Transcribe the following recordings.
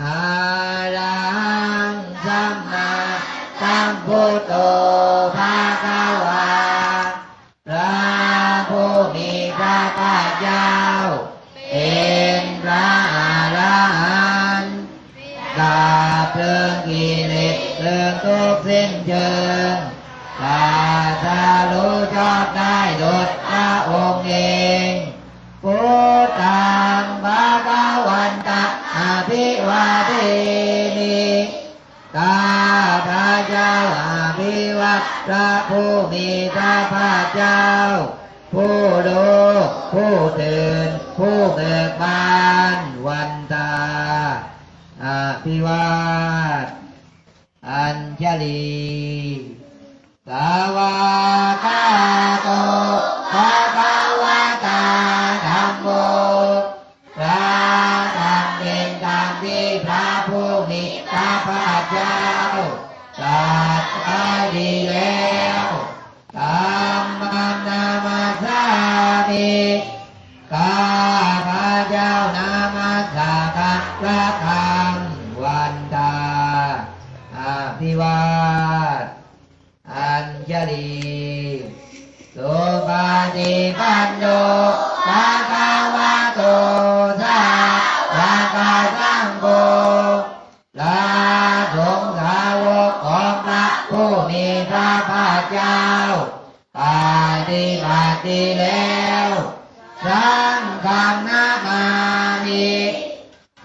อะระหังสัมมาสัมพุทโธภะควาพระผู้มีพระภาคเจ้าเป็นพระอรหันต์กาเพลิงกิเลสเพลิงทุกสิ้นเชิงกาทารู้ชอบได้โดดพระองค์เอง พระผู้มีพระภาคเจ้า ผู้รู้ผู้ตื่น ผู้เบิกบานวันตาอภิวาทอัญชลีสาวากาโตภะคะวะตาธัมโมพระธรรมเป็นธรรมที่พระผู้มีพระภาคเจ้าตรัสไว้ดี สุปฏิปันโนภะคะวะโตสาวกสังโฆลาสงฆ์สาวกของพระผู้มีพระภาคเจ้าปฏิบัติแล้วสังฆนามามิ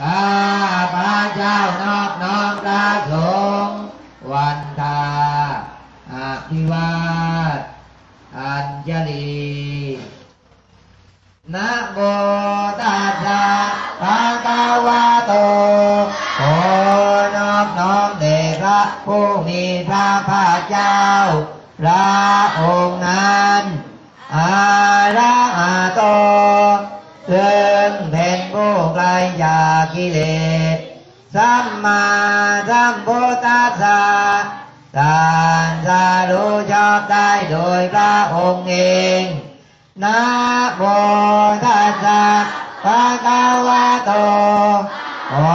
ข้าพระเจ้านอบน้อมพระสงฆ์วันทา อภิวาทอัญชลีนะโมตัสสะภะคะวะโตขอนอบน้อมแด่พระผู้มีพระภาคเจ้า พระองค์นั้นอาระหะโตซึ่งเป็นผู้ไกลจากกิเลส สัมมาสัมพุทธัสสะตานสา รู้ชอบได้โดยพระองค์เองนะโมตัสสะภะคะวะโตขอ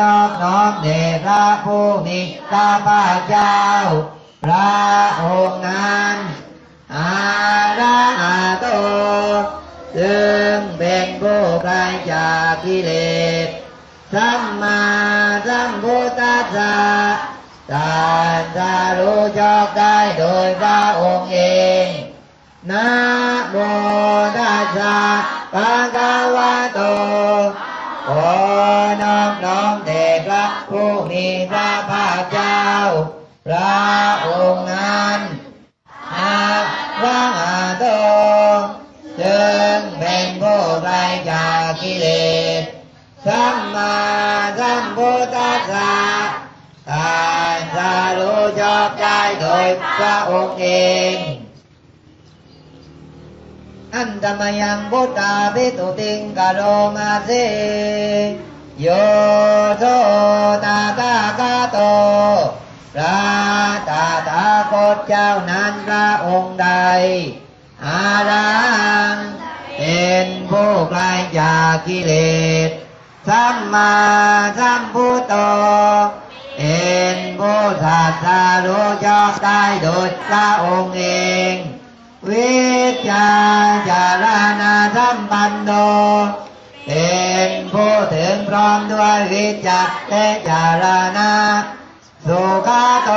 นอบน้อมแด่พระผู้มีพระภาคเจ้า พระองค์นั้นอาระหะโตซึ่งเป็นผู้ไกลจากกิเลสสัมมาสัมพุทธัสสะตานสารู้ชอบได้ โดยพระองค์เองนะโมตัสสะภะคะวะโตขอนอบน้อมแด่พระผู้มีพระภาคเจ้า พระองค์นั้นอาระหะโตจึงเป็นผู้ไกลจากกิเลสสัมมาสัมพุทธัสสะตานสา รู้ชอบได้โดยพระองค์เองอันตมยังพุทธาภิตุติงกะ ศาสารู้ชอบได้โดยพระองค์เอง วิชาจารณาสัมปันโนเป็นผู้ถึงพร้อมด้วยวิจารและจารณาสุขโต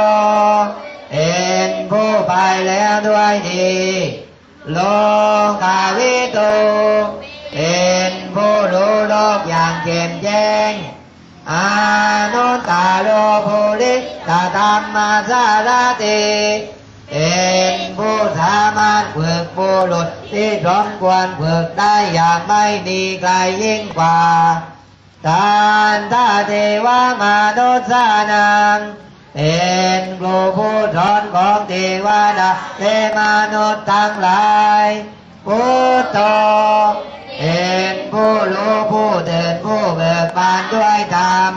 เป็นผู้ไปแล้วด้วยดีโลกาวิโตเป็นผู้รู้โลกอย่างแจ่มแจ้ง ธรราสารติเป็นผู้สามารถฝึกบุรุษที่สมควรฝึกได้อย่างไม่มีใครยิ่งกว่าทานทาเทวมนุษย์สานังเป็นครูผู้สอนของเทวดาเทมนุษย์ทั้งหลายพุทโธเป็นผู้รู้ผู้เดินผู้เบิกบานด้วยธรรม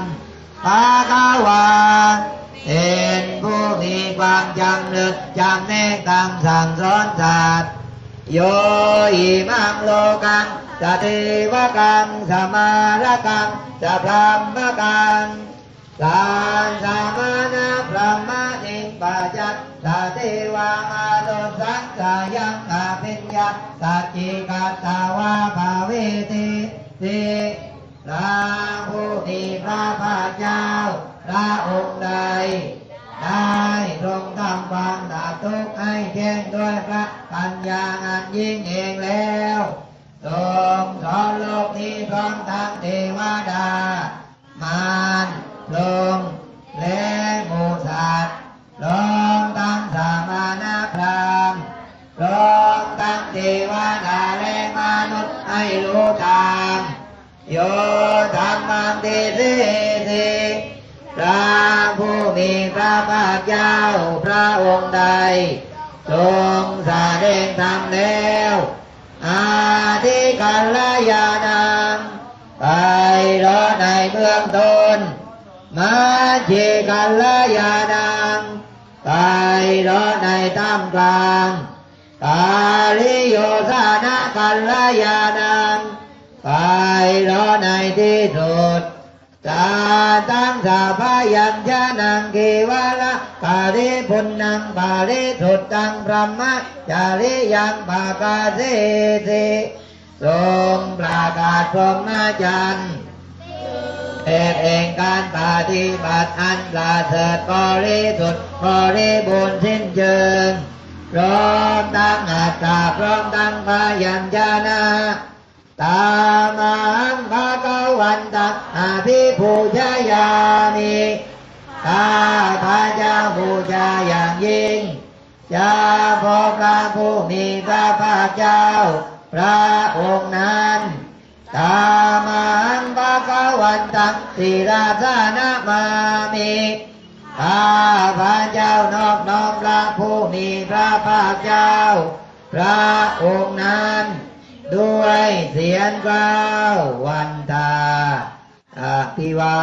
ภาควาเป็น มีความจำลึกจำแนกตามสั่งสอนศาสตร์โยอิมังโลกังจะเทวกังสมาระกังจะพรหมกังสานสามานะพระมะนิปะจัตสาเทวังอาตุสังสายังอาปิญญาสัจจิกัตตาวาภาเวติติพระผู้มีพระภาคเจ้าพระองค์ ความดับทุกข์ให้แจ้งด้วยพระปัญญาอันยิ่งเองแล้วทรงสอนโลกนี้พร้อมทั้งเทวดา มารพรหมและหมูสัตว์พร้อมทั้งสามานาพรามพร้อมทั้งเทวดาและมนุษย์ให้รู้ตามโยธรรมังติสิสิพระ มีพระภาคเจ้าพระองค์ใด ทรงแสดงธรรมแล้วอาทิกัลยาณังไปรอในเบื้องต้นมาจิกัลยาณังไปรอในท่ามกลางกาลิโยสานะกัลยาณังไปรอในที่สุด ตาตั้งสาพยัญชนะกีวาละกาลิพุนนังบาลิสุดตังพระมะจาริยังปากาเสสิทรงประกาศพรหมจรรย์เอกเองการปฏิบัติอันประเสริฐบริสุทธิ์บริบูรณ์สิ้นเชิงพร้อมตั้งอัตตาพร้อมตั้งพยัญชนะตามังภะคะ วันตังอาภิปูชยามิข้าพระเจ้าบูชาอย่างยิ่งจะพอพระผู้มีพระภาคเจ้า พระองค์นั้นตามังภะคะวันตังสิราสานะมามิข้าพระเจ้านอบน้อมพระผู้มีพระภาคเจ้า พระองค์นั้น ด้วยเสียงกล่าววันตาอภิวา